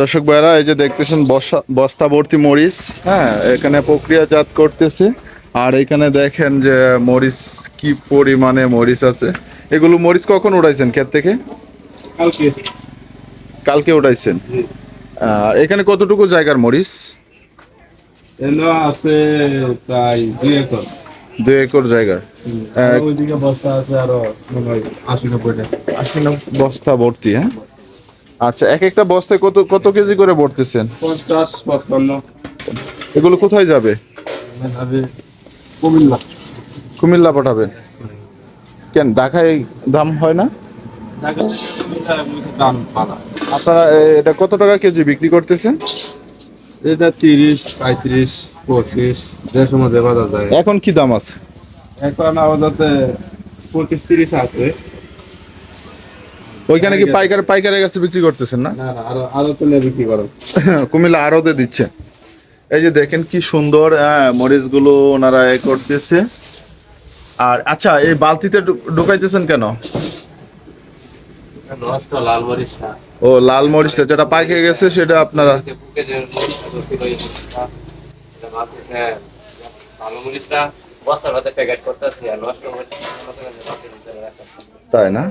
দর্শক ভাইরা এই যে দেখতেছেন বসা বস্তা ভর্তি মরিচ। হ্যাঁ এখানে প্রক্রিয়াজাত করতেছে। আর এখানে দেখেন যে মরিচ কি পরিমাণে মরিচ আছে। এগুলো মরিচ কখন উঠাইছেন ক্ষেত থেকে? কালকে। উঠাইছেন। আর এখানে কতটুকু জায়গার মরিচ? আছে প্রায় দুই একর। দুই একর জায়গার। আর বস্তা আছে আরও আশি নব্বইটা। আশি বস্তা ভর্তি হ্যাঁ? আচ্ছা এক একটা বস্তায় কত কত কেজি করে ভরতেছেন? পঞ্চাশ পঁচপান্ন। এগুলো কোথায় যাবে? কুমিল্লা। কুমিল্লা পাঠাবেন। কেন ঢাকায় দাম হয় না? আপনারা এটা কত টাকা কেজি বিক্রি করতেছেন? এটা তিরিশ পঁয়ত্রিশ পঁচিশ যে সময় যে বাজার যায়। এখন কি দাম আছে? এখন আমাদের পঁচিশ তিরিশ আছে। ওইখানে কি পাইকার পাইকারের কাছে বিক্রি করতেছেন না? আরও আরও তুলে বিক্রি করো। কুমিল্লা আরতে দিচ্ছেন এই যে দেখেন কি সুন্দর হ্যাঁ, মরিচগুলো ওনারা এ করতেছে। আর আচ্ছা এই বালতিতে ঢুকাইতেছেন কেন? লাল মরিচটা। ও লাল মরিচটা যেটা পাইকে গেছে সেটা আপনারা হ্যাঁ তাই না?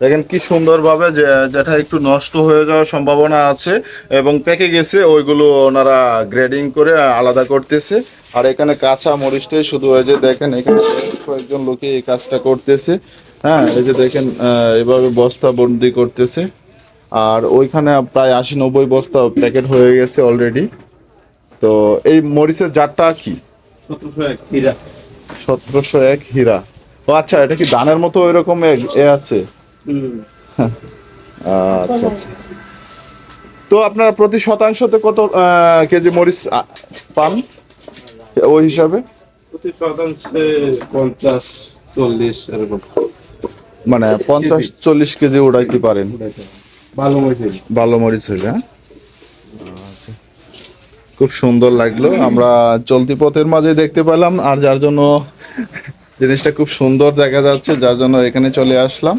দেখেন কি সুন্দরভাবে যে যেটা একটু নষ্ট হয়ে যাওয়ার সম্ভাবনা আছে এবং পেকে গেছে ওইগুলো ওনারা গ্রেডিং করে আলাদা করতেছে। আর এখানে কাঁচা মরিচটাই শুধু এই যে দেখেন এখানে কয়েকজন লোকে এই কাজটা করতেছে। হ্যাঁ এই যে দেখেন এভাবে বস্তা বন্দি করতেছে। আর ওইখানে প্রায় আশি নব্বই বস্তা প্যাকেট হয়ে গেছে অলরেডি তো এই মরিচের জাতটা কি? সতেরোশো এক হীরা। সতেরোশো এক হীরা। ও আচ্ছা এটা কি দানের মতো ওইরকম এ- এ আছে? আচ্ছা আচ্ছা। তো আপনারা প্রতি শতাংশতে কত কেজি মরিচ পান? ওই হিসাবে? প্রতি শতাংশে পঞ্চাশ চল্লিশ এরকম। মানে পঞ্চাশ চল্লিশ কেজি উড়াইতে পারেন। ভালো মরিচ ভালো মরিচ হইলে হ্যাঁ? আচ্ছা। খুব সুন্দর লাগল। আমরা চলতি পথের মাঝে দেখতে পেলাম আর যার জন্য জিনিসটা খুব সুন্দর দেখা যাচ্ছে যার জন্য এখানে চলে আসলাম।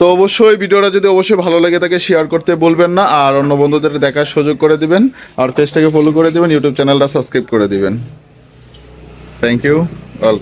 তো অবশ্যই ভিডিওটা যদি অবশ্যই ভালো লাগে তাকে শেয়ার করতে বলবেন না, আর অন্য বন্ধুদের দেখার সুযোগ করে দিবেন, আর পেজটাকে ফলো করে দিবেন ইউটিউব চ্যানেলটা সাবস্ক্রাইব করে দিবেন। Thank you all